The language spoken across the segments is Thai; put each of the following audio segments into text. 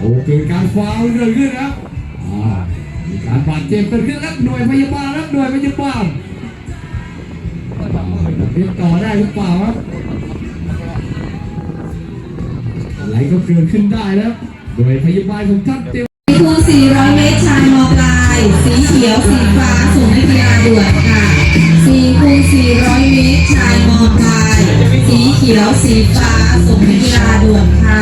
โอ้เกิดการฟาวล์เกิดขึ้นครับมีการบาดเจ็บเกิดขึ้นครับหน่วยพยาบาลครับหน่วยพยาบาลติดต่อได้หรือเปล่าครับอะไรก็เกิดขึ้นได้แล้วหน่วยพยาบาลของท่านเต็มคูณ400 เมตรชายมอปลาย สีเขียว สีฟ้าส่งนักกีฬาด่วน ขียวสีฟ้าส่งนักกีฬาด่วนค่ะ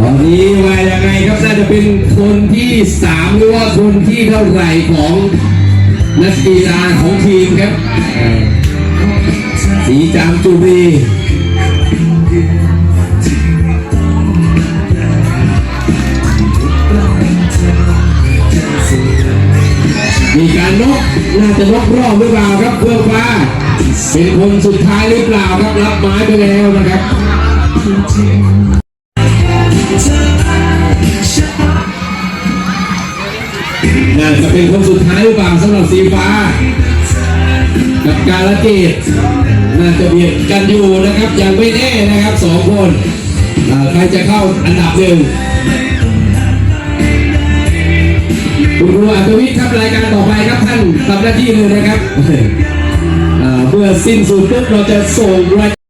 ตอนนี้ว่ายังไงครับน่าจะเป็นคนที่สามหรือว่าคนที่เท่าไหร่ของนักกีฬาของทีมครับ สีจามจุรีมีการนกน่าจะนกรอบหรือเปล่าครับเพื่อฟ้า เป็นคนสุดท้ายหรือเปล่าครับรับไม้ไปแล้วนะครับน่าจะเป็นคนสุดท้ายหรือเปล่าสำหรับสีฟ้า กับกาลเกตน่าจะเบียดกันอยู่นะครับยังไม่แน่นะครับสองคนใครจะเข้าอันดับหนึ่งคุณครูอัศวิทย์ครับรายการต่อไปครับท่านทำหน้าที่เลยนะครับ เมื่อสิ้นสุดปุ๊บเราจะส่งราย